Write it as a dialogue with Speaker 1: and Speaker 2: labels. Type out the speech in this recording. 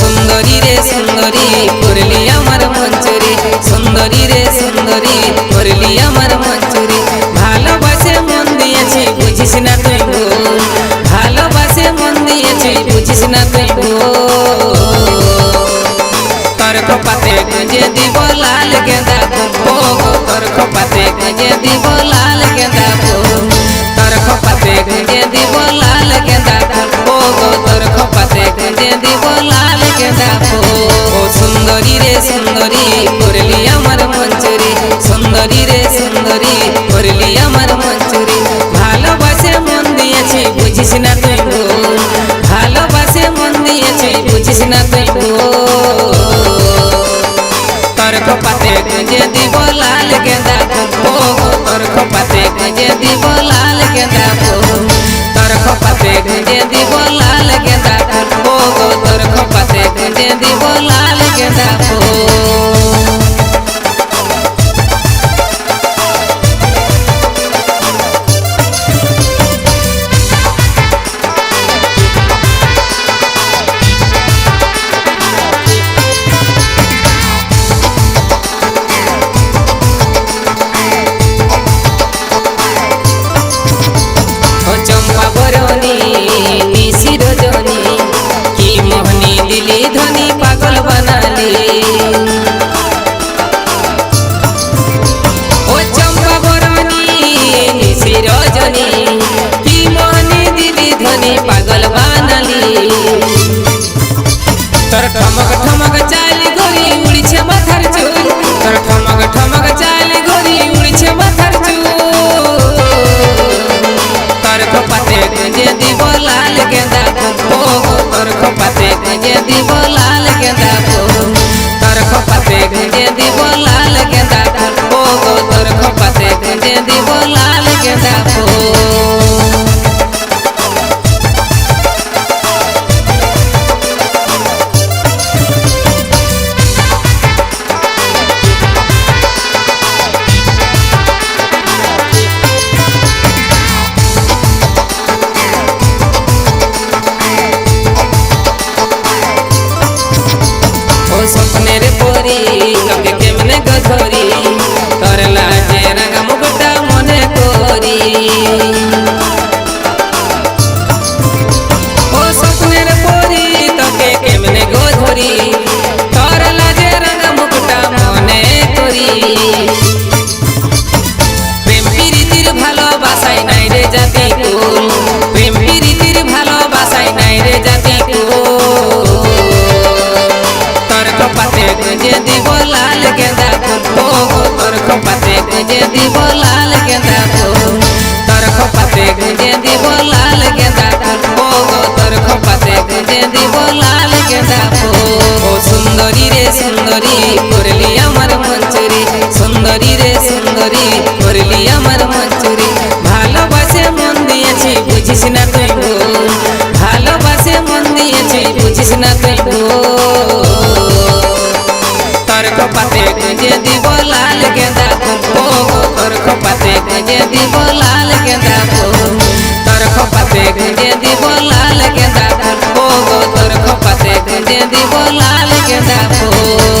Speaker 1: সুন্দরী রে সুন্দরী, করলি আমার মঞ্চুরি সুন্দরী রে সুন্দরী, করলি আমার মঞ্চুরি ভালোবাসে মন দিয়েছি, বুঝিস না তুই ভুল ভালোবাসে মন দিয়েছি, বুঝিস না তুই ভুল তোর খোপাতে গুঁজে দিব লাল গেঁদা ফুল তোর খোপাতে গুঁজে দিব সুন্দরী, করলি আমার মঞ্চুরি সুন্দরী রে সুন্দরী, করলি আমার মঞ্চুরি ভালোবাসে মন দিয়েছি, বুঝিস না তুই ভুল ভালোবাসে মন দিয়েছি, বুঝিস না তুই তোর খোপাতে গুঁজে দিব লাল গেঁদা। ফুল তোর খোপাতে গুঁজে দিব লাল গেঁদা। দিব লাল গেঁদা ফুল ও স্বপ্নের পরি তোকে কেমনে গধরি তোর গুঁজে দিব লাল গেঁদা ফুল। তোর কপাতে গুঁজে দিব লাল গেঁদা ফুল। তোর কপাতে গুঁজে দিব লাল গেঁদা ফুল। ও সুন্দরী রে সুন্দরী, করলি আমার মঞ্চুরি সুন্দরী রে সুন্দরী, করলি আমার মঞ্চুরি ভালোবাসে মন দিয়েছি, বুঝিস না তুই ভুল। ভালোবাসে মন দিয়েছি, বুঝিস না তুই ভুল। তোর কপাতে গুঁজে দিব লাল গেঁদা তোর কপাতে গুঁজে দিব লাল গেঁদা ফুল তোর কপাতে গুঁজে দিব লাল গেঁদা ফুল তোর কপাতে গুঁজে দিব লাল গেঁদা ফুল